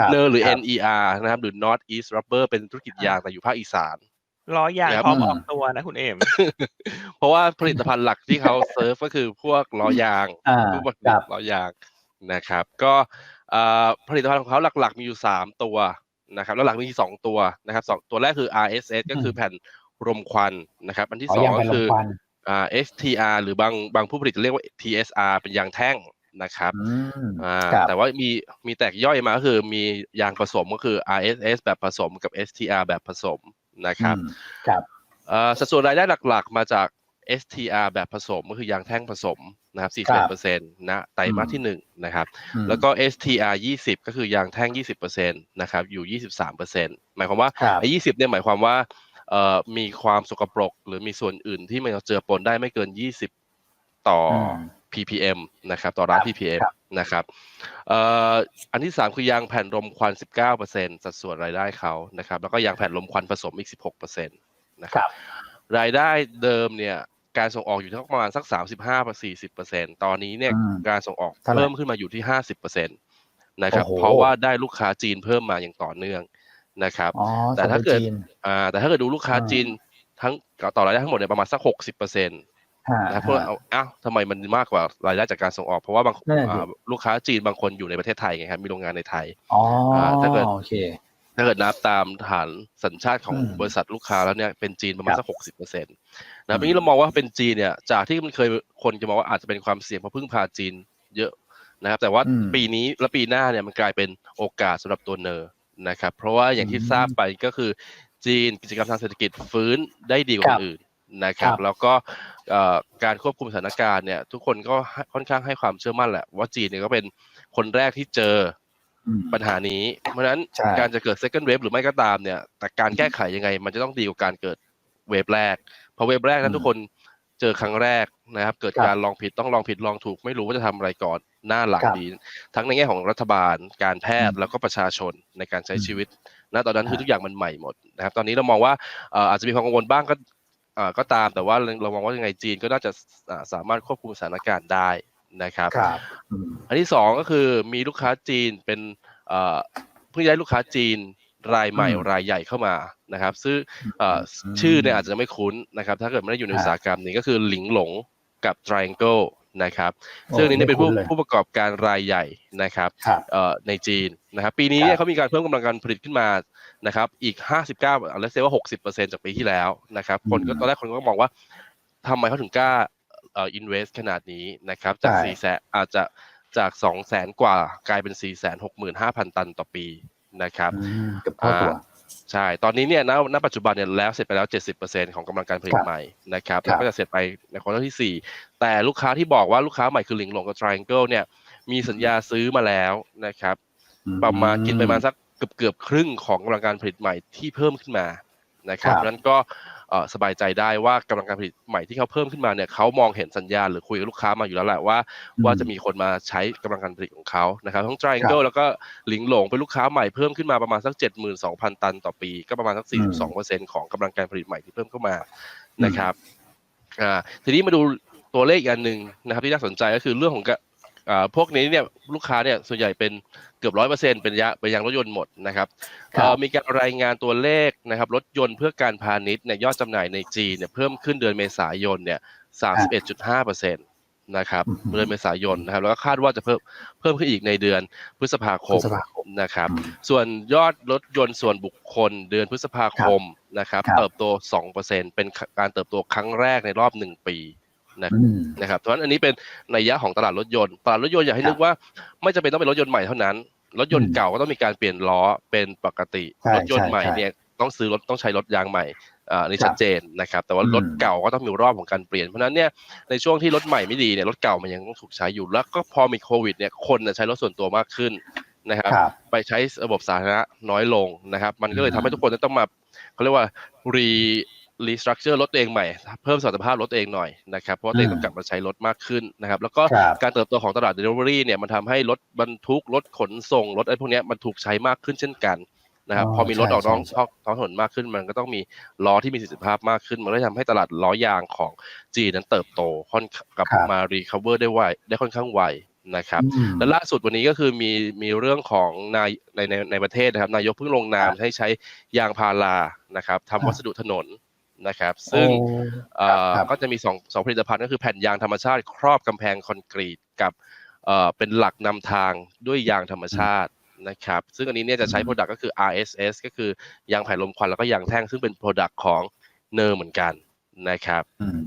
ครับเนอหรือครับ NER นะครับหรือ North East Rubber เป็นธุรกิจยางแต่อยู่ภาคอีสานล้อยางครับพร้อมออกตัวนะคุณเอม เพราะว่าผลิตภัณฑ์หลักที่เขาเซิร์ฟก็คือพวกล้อยางอ่าพวกวัตถุครับล้อยางนะครับ ก็เอ่อผลิตภัณฑ์ของเขาหลัก ๆ มีอยู่3ตัวนะครับ แล้วหลักมีสองตัวนะครับสองตัวแรกคือ RSS ก็คือแผ่นรมควันนะครับ อันที่อ๋อสองยางก็แผ่นลคืมอควันอ่า STR หรือบางบางผู้ผลิตจะเรียกว่า TSR เป็นยางแท่ง นะครับอืมอ่าครับแต่ว่ามีมีแตกย่อยมาก็คือมียางผสมก็คือ RSS แบบผสมกับ STR แบบผสมนะครับอืมครับเอ่อสัดส่วนรายได้หลักๆ มาจาก STR แบบผสมก็คือยางแท่งผสมนะครับ41%นะไตรมาสที่หนึ่งนะครับอืมแล้วก็ STR 20 ก็คือยางแท่ง 20%นะครับ อยู่ 23%หมายความว่าครับไอ้20เนี่ยหมายความว่าเอ่อมีความสกปรก หรือมีส่วนอื่นที่มันเจือปนได้ไม่เกิน 20 ต่ออม ppm นะครับต่อร้านครับ ppm ครับนะครับเอ่ออันที่ 3 คือยางแผ่นรมควัน 19%สัดส่วนรายได้เขานะครับแล้วก็ยางแผ่นรมควันผสมอีก 16%นะคครับรับรายได้เดิมเนี่ยการส่งออกอยู่ที่ประมาณสัก 35-40%ตอนนี้เนี่ยอืมการส่งออกเท่าไหร่เพิ่มขึ้นมาอยู่ที่ 50%นะครับโอ้โหเพราะว่าได้ลูกค้าจีนเพิ่มมาอย่างต่อเนื่องนะครับอ๋อแต่ถ้าเกิดสายจีนอ่าแต่ถ้าเกิดดูลูกค้าอืมจีนทั้งต่อรายได้ทั้งหมดเนี่ยประมาณสัก 60%น ฮะะครับเพราะว่าเอาอ้าวทำไมมันมากกว่ารายได้จากการส่งออก เพราะว่าบางนั่นน่ะสิอ่าลูกค้าจีนบางคนอยู่ในประเทศไทยไงครับมีโรงงานในไทยอ๋ออาถ้าเกิดโอเคถ้าเกิดนับตามฐานสัญชาติของอืมบริษัทลูกค้าแล้วเนี่ยเป็นจีนประมาณครับสักหกสิบเปอร์เซ็นต์นะปีนี้เรามองว่าเป็นจีนเนี่ย จากที่มันเคยคนจะมองว่าอาจจะเป็นความเสี่ยงเพราะพึ่งพาจีนเยอะนะครับ แต่ว่าอืมปีนี้และปีหน้าเนี่ยมันกลายเป็นโอกาสสำหรับตัวเนอร์นะครับ เพราะว่าอย่างที่อืมทราบไปก็คือจีนกิจกรรมทางเศรษฐกิจฟื้นได้ดีกว่าครัคบนอื่น นะครับครับ แล้วก็เอ่อการควบคุมสถานการณ์เนี่ยทุกคนก็ให้ค่อนข้างให้ความเชื่อมั่นแหละ ว่าจีนเนี่ยก็เป็นคนแรกที่เจออืมปัญหานี้ เพราะฉะนั้นใช่การจะเกิด second wave หรือไม่ก็ตามเนี่ย แต่การแก้ไขยังไง มันจะต้องดีกว่าการเกิดเวฟแรก เพราะเวฟแรกนั้นอืมทุกคนเจอครั้งแรกนะครับ เกิดครับการลองผิดต้องลองผิดลองถูก ไม่รู้ว่าจะทำอะไรก่อนหน้าหลังครับดี ทั้งในแง่ของรัฐบาล การแพทย์อืมแล้วก็ประชาชนในการใช้อืมชีวิตนะตอนนั้นคือฮะทุกอย่างมันใหม่หมดนะครับ ตอนนี้เรามองว่าเอ่ออาจจะมีความกังวลบ้างก็เอ่อ ก็ตามแต่ว่าเรามองว่ายังไงจีนก็น่าจะอ่าสามารถควบคุมสถานการณ์ได้นะครับครับอืมอันที่สองก็คือมีลูกค้าจีนเป็นเอ่อเพิ่งได้ลูกค้าจีนรายใหม่อืมรายใหญ่เข้ามานะครับ ซึ่งเอ่ออมชื่อเนี่ยอาจจะไม่คุ้นนะครับ ถ้าเกิดไม่ได้อยู่ในฮะอุตสาหกรรมนี้ก็คือหลิงหลงกับ Triangle นะครับโอ้ซึ่งอันนี้เนี่ยเป็นผู้ไม่คุ้นเลยผู้ประกอบการรายใหญ่นะครับครับเอ่อในจีนนะครับ ปีนี้ครับเนี่ยเขามีการเพิ่มกำลังการผลิตขึ้นมา นะครับอีก 59เอาเลเซว่า 60%จากปีที่แล้วนะครับคนก็อืมตอนแรกคนก็มองว่าทำไมเขาถึงกล้าเอ่อ invest ขนาดนี้นะครับจากใช่สี่แสนอาจจะจากสองแสนกว่ากลายเป็นสี่แสนหกหมื่นห้าพันตันต่อปีนะครับอืมเกับเท่าตัวอ่าใช่ ตอนนี้เนี่ยณณปัจจุบันเนี่ยแล้วเสร็จไปแล้ว 70%ของกำลังการผลิคตรับใหม่นะครับครับแล้วก็จะเสร็จไปในควอเตอร์ที่ 4 แต่ลูกค้าที่บอกว่าลูกค้าใหม่คือหลิงหลงกับ Triangle เนี่ยมีสัญญาซื้อมาแล้วนะครับประมาณกินไปประมาณสัก เกือบเกือบครึ่งของกำลังการผลิตใหม่ที่เพิ่มขึ้นมานะครับครับเพราะฉะนั้นก็เอ่อสบายใจได้ว่ากำลังการผลิตใหม่ที่เขาเพิ่มขึ้นมาเนี่ยเขามองเห็นสัญญาณหรือคุยกับลูกค้ามาอยู่แล้วแหละว่าอืมว่าจะมีคนมาใช้กำลังการผลิตของเขานะครับทั้งครั Triangle บแล้วก็หลิงหลงเป็นลูกค้าใหม่เพิ่มขึ้นมาประมาณสัก 72,000 ตันต่อปี ก็ประมาณสักอืม42%ของกำลังการผลิตใหม่ที่เพิ่มเข้ามานะครับอ่าทีนี้มาดูตัวเลขอีกอันหนึ่งนะครับที่น่าสนใจก็คือเรื่องของกะอ่าพวกนี้เนี่ยลูกค้าเนี่ยส่วนใหญ่เป็น เกือบร้อยเปอร์เซ็นต์เป็นยาเป็นยางรถยนต์หมดนะครับครับเอ่อมีการรายงานตัวเลขนะครับรถยนต์เพื่อการพาณิชย์เนี่ยยอดจำหน่ายในจีนเนี่ยเพิ่มขึ้นเดือนเมษายนเนี่ย31.5เปอร์เซ็นต์นะครับอือฮึเดือนเมษายนนะครับแล้วก็คาดว่าจะเพิ่มเพิ่มขึ้นอีกในเดือนพฤษภาคพฤมษภาคมนะครับอืมส่วนยอดรถยนต์ส่วนบุคคลเดือนพฤษภาคมนะครับครับเติบโต 2%เป็นการเติบโตครั้งแรกในรอบ 1 ปี นะอืมนะครับเพราะฉะนั้นอันนี้เป็นนัยยะของตลาดรถยนต์ตลาดรถยนต์อยากให้ครับนึกว่าไม่จำเป็นต้องเป็นรถยนต์ใหม่เท่านั้น รถยนต์อืมเก่าก็ต้องมีการเปลี่ยนล้อเป็นปกติใช่รถยนต์ใหม่ใช่เนี่ยต้องซื้อรถต้องใช้รถยางใหม่อ่านี่ครับชัดเจนนะครับ แต่ว่าอืมรถเก่าก็ต้องมีรอบของการเปลี่ยน เพราะฉะนั้นเนี่ยในช่วงที่รถใหม่ไม่ดีเนี่ยรถเก่ามันยังต้องถูกใช้อยู่แล้วก็พอมีโควิดเนี่ยคนน่ะใช้รถส่วนตัวมากขึ้นนะครับครับไปใช้ระบบสาธารณะน้อยลงนะครับ มันก็เลยอืมทำให้ทุกคนต้องมาเขาเรียกว่ารี รีสตรัคเจอร์รถตัวเองใหม่ เพิ่มสมรรถภาพรถตัวเองหน่อยนะครับ เพราะว่าตัวเองต้องกลับมาใช้รถมากขึ้นนะครับ แล้วก็ครับการเติบโตของตลาด Delivery เนี่ยมันทำให้รถบรรทุกรถขนส่งรถอะไรพวกเนี้ยมันถูกใช้มากขึ้นเช่นกันนะครับอ๋อพอมีรถออกใช่ท้องใช่ท้องถนนมากขึ้น มันก็ต้องมีล้อที่มีประสิทธิภาพมากขึ้น มันก็เลยทำให้ตลาดล้อยางของจีนนั้นเติบโตค่อนกลับครับมารีคาเวอร์ได้ไวได้ค่อนข้างไวนะครับอืมและล่าสุดวันนี้ก็คือมีมีเรื่องของนายในในในประเทศนะครับ นายกเพิ่งลงนามให้ใช้ยางพารานะครับทำวัสดุถนน นะครับ ซึ่งโอ้เอ่อครับก็จะมีสองสองผลิตภัณฑ์ก็คือแผ่นยางธรรมชาติครอบกำแพงคอนกรีตกับเอ่อเป็นหลักนำทางด้วยยางธรรมชาตินะครับ ซึ่งอันนี้เนี่ยจะใช้ Product ก็คือ RSS ก็คือยางไผ่ลมควันแล้วก็ยางแท่งซึ่งเป็น Product ของเนอร์เหมือนกันนะครับอืม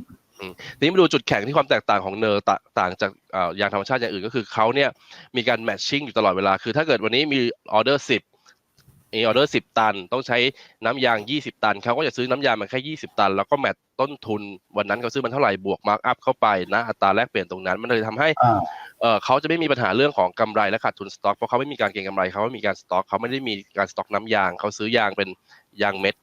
ทีนี้มาดูจุดแข็งที่ความแตกต่างของเนอร์ต่าต่างจากเอ่อยางธรรมชาติอย่างอื่นก็คือเขาเนี่ยมีการแมทชิ่งอยู่ตลอดเวลา คือถ้าเกิดวันนี้มีออเดอร์สิบ มีออเดอร์สิบตัน ต้องใช้น้ำยาง20ตัน เขาก็จะซื้อน้ำยางมาแค่20ตัน แล้วก็แมทต้นทุนวันนั้นเขาซื้อมันเท่าไหร่บวกมาร์กอัพเข้าไปนะอัตราแลกเปลี่ยนตรงนั้น มันเลยทำให้อ่าเออเขาจะไม่มีปัญหาเรื่องของกำไรและขาดทุนสต็อกเพราะเขาไม่มีการเก็งกำไรเขาไม่มีการสต็อกเขาไม่ได้มีการสต็อกน้ำยางเขาซื้อยางเป็นยางเม็ด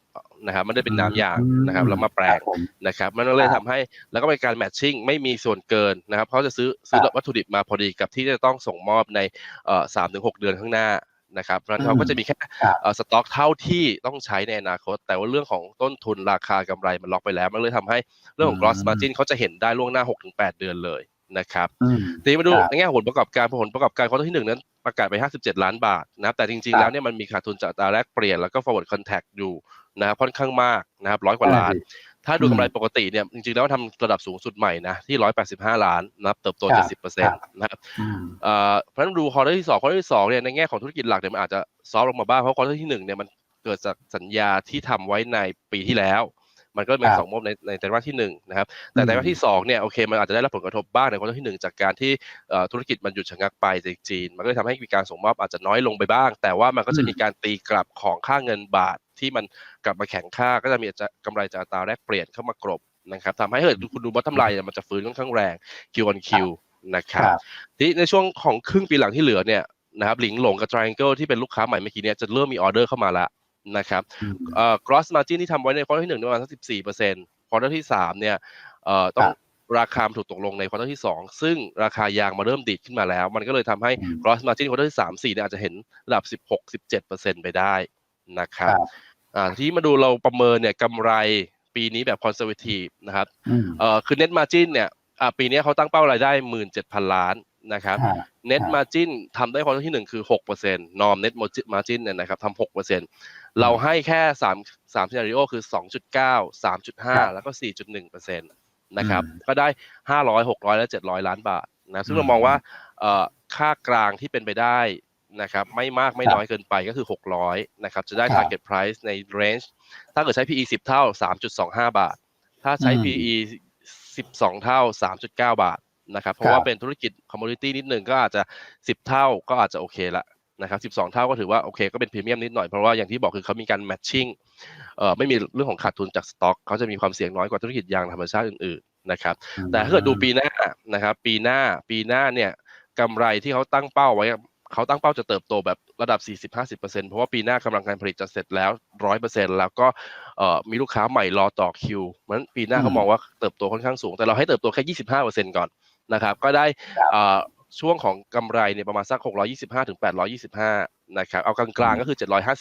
นะครับไม่ได้เป็นน้ำยางนะครับแล้วมาแปลคงบผมนะครับมันก็เลยครัทำบให้แล้วก็เป็นการแมทชิ่งไม่มีส่วนเกินนะครับเขาจะซื้อซื้อครับวัตถุดิบมาพอดีกับที่จะต้องส่งมอบในเอ่อสามถึงหกเดือนข้างหน้า นะครับเพราะฉะนั้นเขาก็จะมีแค่ครับเอ่อสต็อกเท่าที่ต้องใช้ในอนาคต แต่ว่าเรื่องของต้นทุนราคากำไรมันล็อกไปแล้ว มันเลยทำให้เรื่องของ gross อืม margin เขาจะเห็นได้ล่วงหน้า 6-8 เดือนเลยนะครับอืมทีนี้มาดูครับในแง่ผลประกอบการผลประกอบการควอเตอร์ที่หนึ่งนั้นประกาศไป 57 ล้านบาทนะครับแต่จริงครัๆบแล้วเนี่ยมันมีขาดทุนจากอัตราแลกเปลี่ยนแล้วก็ forward contact อยู่นะครับค่อนข้างมากนะครับร้อยกว่าล้าน ถ้าดูอืมกำไรปกติเนี่ยจริงๆแล้วทำระดับสูงสุดใหม่นะที่ 185 ล้านนะครับเติบโตครับ70%นะครับอืมเอ่อเพราะฉะนั้นดูควอเตอร์ที่2ควอเตอร์ที่2เนี่ยในแง่ของธุรกิจหลักเนี่ยมันอาจจะซอฟต์ลงมาบ้างเพราะควอเตอร์ที่1เนี่ยมันเกิดจากสัญญาที่ทำไว้ในปีที่แล้ว มันก็เป็นครับสองงบในในไตรมาสที่หนึ่งนะครับแต่ไตรมาสที่สองเนี่ยโอเคมันอาจจะได้รับผลกระทบบ้างในควอเตอร์ที่หนึ่งจากการที่เอ่อธุรกิจมันหยุดชะงักไปจากจีน มันก็เลยทำให้มีการส่งมอบอาจจะน้อยลงไปบ้าง แต่ว่ามันก็จะมีการตีกลับของค่าเงินบาทที่มันกลับมาแข็งค่าก็จะมีจะกำไรจากอัตราแลกเปลี่ยนเข้ามากรบนะครับทำให้เกิดคุณดูบอททำไลน์มันจะฟื้นค่อนข้างแรง Q on Q นะคครับรับทีนี้ในช่วงของครึ่งปีหลังที่เหลือเนี่ยนะครับหลิงหลงกับ Triangle ที่เป็นลูกค้าใหม่เมื่อกี้เนี่ยจะเริ่มมีออเดอร์เข้ามาแล้ว นะครับอืมเอ่อ gross margin ที่ทำไว้ในควอเตอร์ที่หนึ่งประมาณสักสิบสี่เปอร์เซ็นต์ควอเตอร์ที่สามเนี่ยเอ่อต้องครับราคามันถูกตกลงในควอเตอร์ที่สองซึ่งราคายางมาเริ่มดีดขึ้นมาแล้ว มันก็เลยทำให้อืม gross margin ควอเตอร์ที่สามสี่เนี่ยอาจจะเห็นระดับสิบหกสิบเจ็ดเปอร์เซ็นต์ไปได้นะคครัรับบอ่าที่มาดูเราประเมินเนี่ยกำไรปีนี้แบบ conservative นะครับอืมเอ่อคือ net margin เนี่ยอ่าปีนี้เขาตั้งเป้ารายได้หมื่นเจ็ดพันล้าน นะครับฮะ net ครับ margin ทำได้ควอเตอร์ที่หนึ่งคือหกเปอร์เซ็นต์ norm net margin เนี่ยนะครับทำหกเปอร์เซ็นต์เราให้แค่สามสาม scenario คือสองจุดเก้าสามจุดห้าครับแล้วก็สี่จุดหนึ่งเปอร์เซ็นต์นะครับอืมก็ได้ห้าร้อยหกร้อยและเจ็ดร้อยล้านบาทนะซึ่งเราอืมมองว่าเอ่อค่ากลางที่เป็นไปได้นะครับไม่มากไม่ครับน้อยเกินไปก็คือหกร้อยนะครับจะได้ครับ target price ใน range ถ้าเกิดใช้ PE สิบเท่าสามจุดสองห้าบาท ถ้าใช้อืม PE สิบสองเท่าสามจุดเก้าบาท นะครับ เพราะครับว่าเป็นธุรกิจคอมมูนิตี้นิดหนึ่งก็อาจจะสิบเท่าก็อาจจะโอเคละนะครับสิบสองเท่าก็ถือว่าโอเคก็เป็นพรีเมียมนิดหน่อยเพราะว่าอย่างที่บอกคือเขามีการแมทชิ่งเอ่อไม่มีเรื่องของขาดทุนจากสต็อกเขาจะมีความเสี่ยงน้อยกว่าธุรกิจยางธรรมชาติอื่นๆนะครับ แต่ถ้าเกิดดูปีหน้านะครับ ปีหน้าปีหน้าเนี่ยกำไรที่เขาตั้งเป้าไว้เขาตั้งเป้าจะเติบโตแบบระดับ 40-50%เพราะว่าปีหน้ากำลังการผลิตจะเสร็จแล้ว 100%แล้วก็เอ่อมีลูกค้าใหม่รอต่อคิวเพราะฉะนั้นปีหน้าอืมเขามองว่าเติบโตค่อนข้างสูง แต่เราให้เติบโตแค่ 25%ก่อน นะครับ ก็ได้ครับเอ่อช่วงของกำไรเนี่ยประมาณสัก 625ถึง825 นะครับ เอากลางๆก็คือ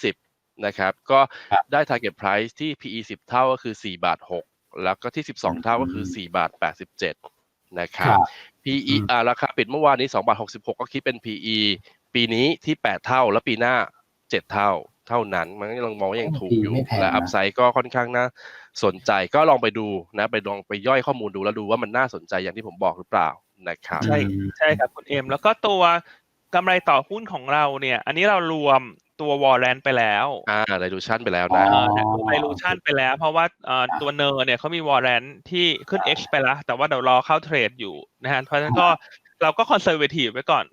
750 นะครับ ก็ครับได้ target price ที่ PE 10 เท่าก็คือ 4 บาท 6 แล้วก็ที่ 12 เท่าก็คือ 4 บาท 87 นะคครัรับบ PE อืมอ่าราคาปิดเมื่อวานนี้ 2 บาท 66 ก็คิดเป็น PE ปีนี้ที่ 8 เท่า แล้วปีหน้า 7 เท่าเท่านั้น มันก็ยังมองว่ายังถูกอยู่ไม่แพงและนะอัพไซด์ก็ค่อนข้างน่าสนใจก็ลองไปดูนะ ไปลองไปย่อยข้อมูลดูแล้วดูว่ามันน่าสนใจอย่างที่ผมบอกหรือเปล่า นะครับใช่ใช่ครับคุณเอ็มแล้วก็ตัวกำไรต่อหุ้นของเราเนี่ย อันนี้เรารวมตัววอลเลนไปแล้วอ่า dilution ไปแล้วอ๋นะอไดรูชันไปแล้ว เพราะว่าเอ่อตัวเนอร์เนี่ยเขามีวอลเลนที่ขึ้น X ไปแล้ว แต่ว่าเดี๋ยวรอเข้าเทรดอยู่นะฮะเพราะฉะนั้นก็เราก็คอนเซอร์เวทีฟไว้ก่อน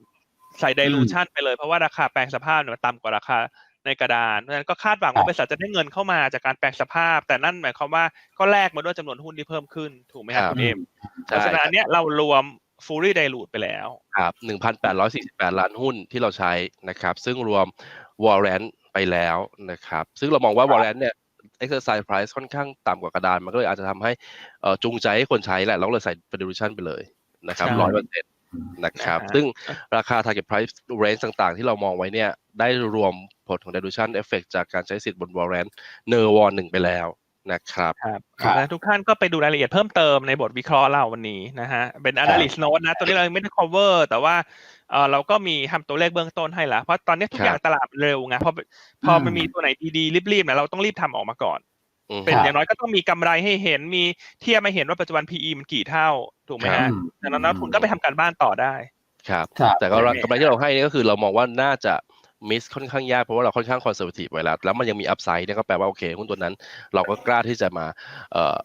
ใส่ไดรูชันไปเลย เพราะว่าราคาแปลงสภาพเนี่ยมันต่ำกว่าราคาในกระดานเพราะฉะนั้นก็คาดหวังว่าบริษัทจะได้เงินเข้ามาจากการแปลงสภาพ แต่นั่นหมายความว่าก็แลกมาด้วยจำนวนหุ้นที่เพิ่มขึ้นถูกไหมครับครับคุณเอ็มเพใช่ราะฉะนั้นอันเนี้ยเรารวม fully dilute ไปแล้วครับ1,848 ล้านหุ้นที่เราใช้นะครับ ซึ่งรวม warrant ไปแล้วนะครับ ซึ่งเรามองว่า warrant เนี่ย exercise price ค่อนข้างต่ำกว่ากระดานมันก็เลยอาจจะทำให้เอ่อจูงใจให้คนใช้แหละเราก็เลยใส่ dilution ไปเลยนะครับใช่ร้อยเปอร์เซ็นต์นะครับนะฮะซึ่งราคา target price range ต่างๆ ที่เรามองไว้เนี่ย ได้รวมผลของ dilution effect จากการใช้สิทธิ์บน warrant เนอร์วอนหนึ่งไปแล้ว นะครับครับครับนะทุกท่านก็ไปดูรายละเอียดเพิ่มเติมในบทวิเคราะห์เราวันนี้นะฮะเป็น analyst note นะ ตัวนี้เรายังไม่ได้ cover แต่ว่าเออเราก็มีทำตัวเลขเบื้องต้นให้แล้วเพราะตอนนี้ทุกครับอย่างตลาดเร็วไงพอพอมันมีตัวไหนดีๆรีบๆเนี่ยเราต้องรีบทำออกมาก่อนอืมเป็นครับอย่างน้อยก็ต้องมีกำไรให้เห็นมีเทียบมาเห็นว่าปัจจุบัน PE มันกี่เท่าถูกไหมครัฮะบดังนั้นนักลงทุนก็ไปทำการบ้านต่อได้ ครับครับแต่ก็โอเคกำไรที่เราให้นี่ก็คือเรามองว่าน่าจะ มิสค่อนข้างยากเพราะว่าเราค่อนข้างคอนเซอร์วทีฟไว้แล้วแล้วมันยังมีอัพไซด์เนี่ยก็แปลว่าโอเคหุ้นตัวนั้น เราก็กล้าที่จะมาเอ่อ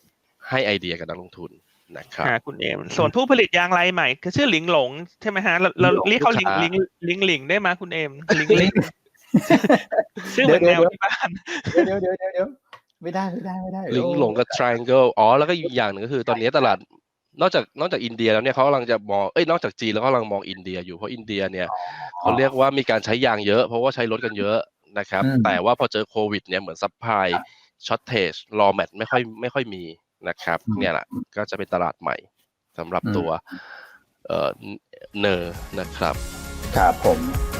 ให้ไอเดียกับนักลงทุนนะครับอ่าคุณเอมส่วนผู้ผลิตยางรายใหม่คือชื่อหลิงหลงใช่ไหมฮะเราเราหลิงหลงเรียกเขาหลิงลูกค้าหลิงหลิงหลิงได้ไหมคุณเอมหลิงหลิงชื่อเหมือนเดี๋แมยววเดี๋ยวที่บ้านเดี๋ยวเดี๋ยวเดี๋ยวเดี๋ยวไม่ได้ไม่ได้ไม่ได้ลิงก์หลงกับ triangle อ๋อแล้วก็อีกอย่างหนึ่งก็คือ ตอนนี้ตลาด นอกจากนอกจากอินเดียแล้วเนี่ยเขากำลังจะมองเอ้ยนอกจากจีนแล้วก็กำลังมองอินเดียอยู่เพราะอินเดียเนี่ยเขาเรียกว่ามีการใช้ยางเยอะ เพราะว่าใช้รถกันเยอะนะครับอืมแต่ว่าพอเจอโควิดเนี่ยเหมือนซัพพลายช็อตเทจรอแมทไม่ค่อยไม่ค่อยมีนะครับอืมเนี่ยแหละก็จะเป็นตลาดใหม่สำหรับอืมตัวเอ่อเนอร์นะครับ ครับผม